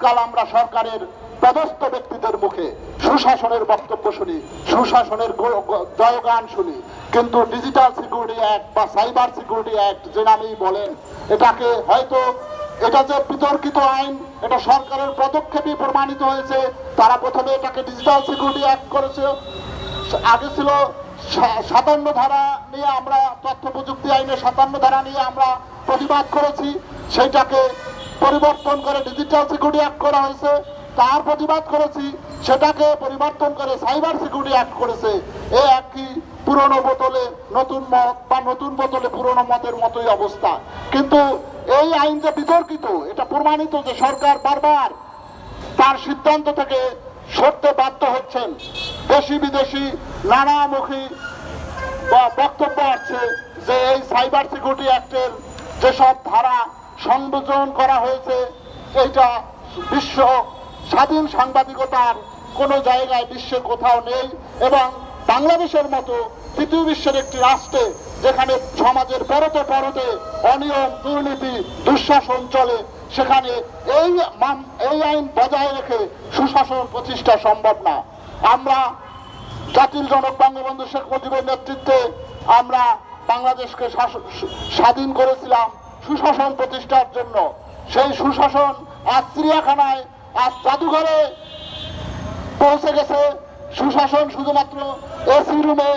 আজকাল আমরা সরকারের পদস্থ ব্যক্তিদের মুখে সুশাসনের বক্তব্য শুনি, সুশাসনের জয়গান শুনি। কিন্তু ডিজিটাল সিকিউরিটি অ্যাক্ট বা সাইবার সিকিউরিটি অ্যাক্ট যে নামেই বলেন, এটাকে হয়তো এটা যে বিতর্কিত আইন, এটা সরকারের পদক্ষেপই প্রমাণিত হয়েছে, তারা প্রথমে এটাকে ডিজিটাল সিকিউরিটি অ্যাক্ট করেছে। আগে ছিল সাতান্ন ধারা নিয়ে আমরা তথ্য প্রযুক্তি আইনের সাতান্ন ধারা নিয়ে আমরা প্রতিবাদ করেছি, সেইটাকে পরিবর্তন করে ডিজিটাল সিকিউরিটি অ্যাক্ট করা হয়েছে। তার প্রতিবাদ করেছি, সেটাকে পরিবর্তন করে সাইবার সিকিউরিটি অ্যাক্ট করেছে। এ একই পুরনো বোতলে নতুন মত বা নতুন বোতলে পুরনো মতের মতোই অবস্থা। কিন্তু এই আইন যে বিতর্কিত, এটা প্রমাণিত যে সরকার বারবার তার সিদ্ধান্ত থেকে সরতে বাধ্য হচ্ছেন। দেশি বিদেশি নানামুখী বা, বক্তব্য আছে যে এই সাইবার সিকিউরিটি অ্যাক্টের যেসব ধারা সংযোজন করা হয়েছে এইটা বিশ্ব স্বাধীন সাংবাদিকতার কোনো জায়গায় বিশ্বে কোথাও নেই এবং বাংলাদেশের মতো তৃতীয় বিশ্বের একটি রাষ্ট্রে যেখানে সমাজের পরতে পরতে অনিয়ম, দুর্নীতি, দুঃশাসন চলে, সেখানে এই এই আইন বজায় রেখে সুশাসন প্রতিষ্ঠা সম্ভব না। আমরা জাতির জনক বঙ্গবন্ধু শেখ মুজিবের নেতৃত্বে আমরা বাংলাদেশকে স্বাধীন করেছিলাম। সুশাসন প্রতিষ্ঠার জন্য। সেই সুশাসন আজ চিড়িয়াখানায়, আজ জাদুঘরে পৌঁছে গেছে। সুশাসন শুধুমাত্র এসি রুমে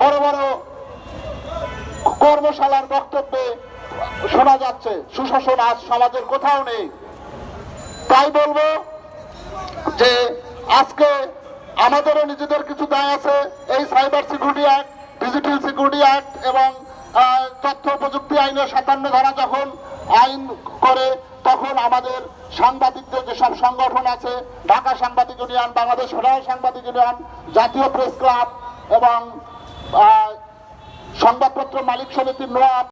বড় বড় কর্মশালার বক্তব্যে শোনা যাচ্ছে। সুশাসন আজ সমাজের কোথাও নেই। তাই বলব যে আজকে আমাদেরও নিজেদের কিছু দায় আছে। এই cyber security act digital security act এবং তথ্য প্রযুক্তি আইনের সাতান্ন ধারা যখন আইন করে, তখন আমাদের সাংবাদিকদের যেসব সংগঠন আছে, ঢাকা সাংবাদিক ইউনিয়ন, বাংলাদেশ ফেডারেল সাংবাদিক ইউনিয়ন, জাতীয় প্রেস ক্লাব এবং সংবাদপত্র মালিক সমিতি নোয়াব